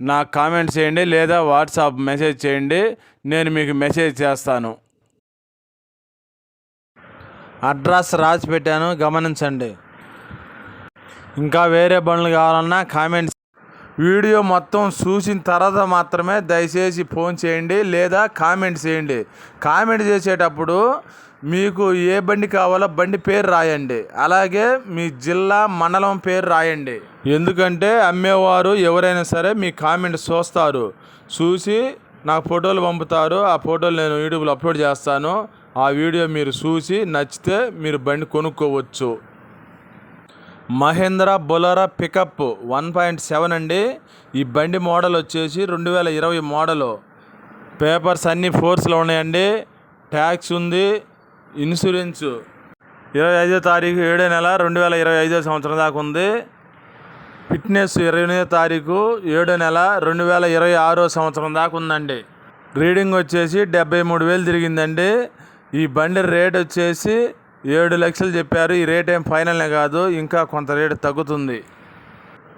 నాకు కామెంట్ చేయండి లేదా వాట్సాప్ మెసేజ్ చేయండి నేను మీకు మెసేజ్ చేస్తాను. అడ్రస్ రాసి పెట్టాను గమనించండి. ఇంకా వేరే బండ్లు కావాలన్నా కామెంట్స్. వీడియో మొత్తం చూసిన తర్వాత మాత్రమే దయచేసి ఫోన్ చేయండి లేదా కామెంట్ చేయండి. కామెంట్ చేసేటప్పుడు మీకు ఏ బండి కావాలో బండి పేరు రాయండి. అలాగే మీ జిల్లా మండలం పేరు రాయండి. ఎందుకంటే అమ్మేవారు ఎవరైనా సరే మీ కామెంట్ చూస్తారు. చూసి నాకు ఫోటోలు పంపుతారు. ఆ ఫోటోలు నేను యూట్యూబ్లో అప్లోడ్ చేస్తాను. ఆ వీడియో మీరు చూసి నచ్చితే మీరు బండి కొనుక్కోవచ్చు. Mahindra bolero pickup one point seven అండి. ఈ బండి మోడల్ వచ్చేసి రెండు వేల ఇరవై మోడలు. పేపర్స్ అన్నీ ఫోర్స్లో ఉన్నాయండి. ట్యాక్స్ ఉంది. ఇన్సూరెన్స్. ఇరవై ఐదో తారీఖు ఏడో నెల రెండు వేల ఇరవై ఐదో సంవత్సరం దాకా ఉంది. ఫిట్నెస్ ఇరవై ఎనిమిదో తారీఖు ఏడో నెల రెండు వేల ఇరవై ఆరో సంవత్సరం దాకా ఉందండి. రీడింగ్ వచ్చేసి డెబ్బై మూడు వేలు తిరిగిందండి. ఈ బండి రేట్ వచ్చేసి ఏడు లక్షలు చెప్పారు. ఈ రేట్ ఏం ఫైనల్నే కాదు ఇంకా కొంత రేటు తగ్గుతుంది.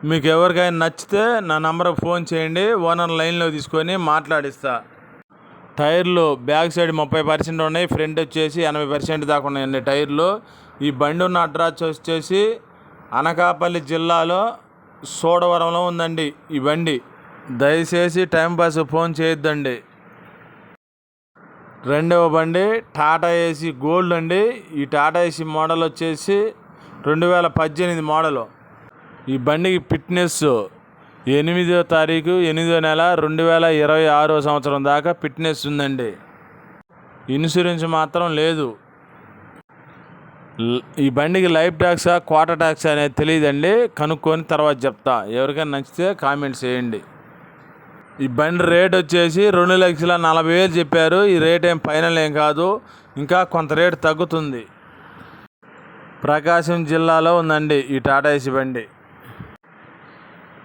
మీకు ఎవరికైనా నచ్చితే నా నంబర్కి ఫోన్ చేయండి. ఓనర్ లైన్లో తీసుకొని మాట్లాడిస్తా. టైర్లు బ్యాక్ సైడ్ ముప్పై పర్సెంట్ ఉన్నాయి ఫ్రంట్ వచ్చేసి ఎనభై పర్సెంట్ దాకా ఉన్నాయండి టైర్లు. ఈ బండి ఉన్న అడ్రస్ వచ్చేసి అనకాపల్లి జిల్లాలో సోడవరంలో ఉందండి ఈ బండి. దయచేసి టైం పాస్ ఫోన్ చేయొద్దండి. రెండవ బండి టాటా ఏసీ గోల్డ్ అండి. ఈ టాటా ఏసీ మోడల్ వచ్చేసి రెండు వేల పద్దెనిమిది మోడలు. ఈ బండికి ఫిట్నెస్ ఎనిమిదో తారీఖు ఎనిమిదో నెల రెండు వేల ఇరవై ఆరో సంవత్సరం దాకా ఫిట్నెస్ ఉందండి. ఇన్సూరెన్స్ మాత్రం లేదు. ఈ బండికి లైఫ్ ట్యాక్సా క్వార్టర్ ట్యాక్స్ అనేది తెలియదండి. కనుక్కొని తర్వాత చెప్తా. ఎవరికైనా నచ్చితే కామెంట్స్ చేయండి. ఈ బండి రేట్ వచ్చేసి రెండు లక్షల నలభై వేలు చెప్పారు. ఈ రేట్ ఏం ఫైనల్ ఏం కాదు. ఇంకా కొంత రేటు తగ్గుతుంది. ప్రకాశం జిల్లాలో ఉందండి ఈ టాటా ఏసీ బండి.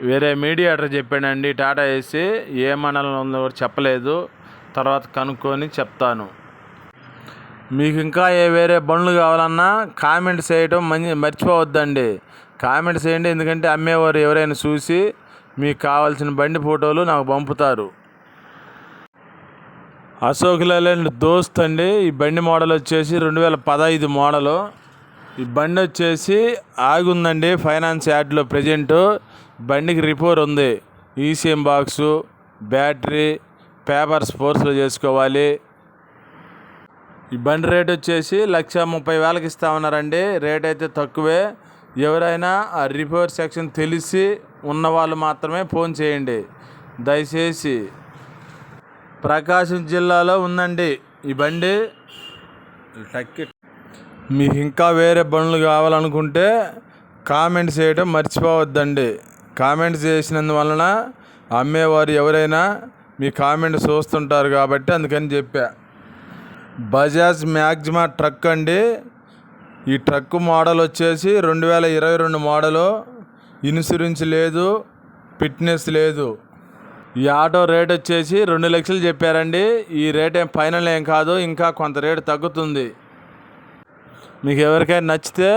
వేరే మీడియేటర్ చెప్పాడండి టాటా ఏసీ ఏ మండలంలో ఉందో కూడా చెప్పలేదు. తర్వాత కనుక్కొని చెప్తాను. మీకు ఇంకా ఏ వేరే బండ్లు కావాలన్నా కామెంట్ చేయడం మంచి మర్చిపోవద్దండి. కామెంట్ చేయండి ఎందుకంటే అమ్మేవారు ఎవరైనా చూసి మీకు కావాల్సిన బండి ఫోటోలు నాకు పంపుతారు. అశోక్ లేలాండ్ దోస్త్ అండి. ఈ బండి మోడల్ వచ్చేసి రెండు వేల పదహైదు మోడలు. ఈ బండి వచ్చేసి ఆగుందండి ఫైనాన్స్ యాడ్లో ప్రజెంటు. బండికి రిపోర్ ఉంది. ఈసీఎం బాక్సు బ్యాటరీ పేపర్స్ ఫోర్స్లో చేసుకోవాలి. ఈ బండి రేట్ వచ్చేసి లక్ష ముప్పై వేలకి ఇస్తా ఉన్నారండి. రేట్ అయితే తక్కువే. ఎవరైనా ఆ రిపేర్ సెక్షన్ తెలిసి ఉన్న వాళ్ళు మాత్రమే ఫోన్ చేయండి. దయచేసి ప్రకాశం జిల్లాలో ఉందండి ఈ బండి. మీకు ఇంకా వేరే బండ్లు కావాలనుకుంటే కామెంట్ చేయడం మర్చిపోవద్దండి. కామెంట్స్ చేసినందువలన అమ్మేవారు ఎవరైనా మీ కామెంట్ చూస్తుంటారు కాబట్టి అందుకని చెప్పా. బజాజ్ మ్యాగ్జిమా ట్రక్ అండి. ఈ ట్రక్ మోడల్ వచ్చేసి రెండు వేల ఇరవై రెండు మోడలు. ఇన్సూరెన్స్ లేదు ఫిట్నెస్ లేదు. ఈ ఆటో రేట్ వచ్చేసి రెండు లక్షలు చెప్పారండి. ఈ రేట్ ఏం ఫైనల్ ఏం కాదు ఇంకా కొంత రేటు తగ్గుతుంది. మీకు ఎవరికైనా నచ్చితే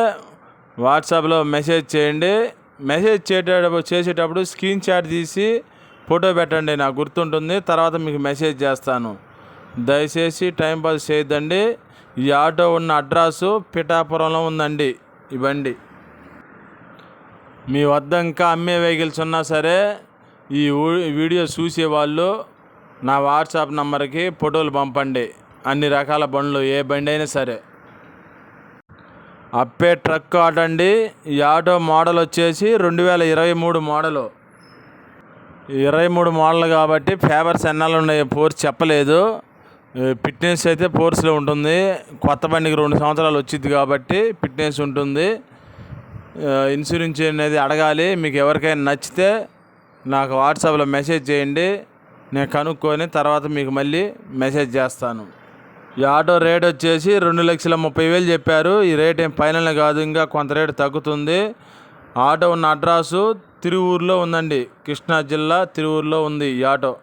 వాట్సాప్లో మెసేజ్ చేయండి. మెసేజ్ చేసేటప్పుడు చేసేటప్పుడు స్క్రీన్ షాట్ తీసి ఫోటో పెట్టండి నాకు గుర్తుంటుంది. తర్వాత మీకు మెసేజ్ చేస్తాను. దయచేసి టైంపాస్ చేయొద్దండి. ఈ ఆటో ఉన్న అడ్రస్సు పిఠాపురంలో ఉందండి. ఈ బండి. మీ వద్ద ఇంకా అమ్మే వెహికల్స్ ఉన్నా సరే ఈ ఊ- వీడియో చూసేవాళ్ళు నా వాట్సాప్ నంబర్కి ఫోటోలు పంపండి. అన్ని రకాల బండ్లు ఏ బండి అయినా సరే. అప్పే ట్రక్ ఆటో అండి ఈ ఆటో మోడల్ వచ్చేసి రెండు వేల ఇరవై మూడు మోడలు. ఇరవై మూడు మోడల్ కాబట్టి ఫేవర్స్ ఎన్నాళ్ళు ఉన్నాయి? ఫోర్స్ చెప్పలేదు. ఫిట్నెస్ అయితే ఫోర్స్లో ఉంటుంది. కొత్త బండికి రెండు సంవత్సరాలు వచ్చింది కాబట్టి ఫిట్నెస్ ఉంటుంది. ఇన్సూరెన్స్ అనేది అడగాలి. మీకు ఎవరికైనా నచ్చితే నాకు వాట్సాప్లో మెసేజ్ చేయండి. నేను కనుక్కొని తర్వాత మీకు మళ్ళీ మెసేజ్ చేస్తాను. ఈ ఆటో రేట్ వచ్చేసి రెండు లక్షల ముప్పై వేలు చెప్పారు. ఈ రేట్ ఏం ఫైనల్ కాదు. ఇంకా కొంత రేటు తగ్గుతుంది. ఆటో ఉన్న అడ్రస్సు తిరువూరులో ఉందండి. కృష్ణా జిల్లా తిరువూరులో ఉంది ఈ ఆటో.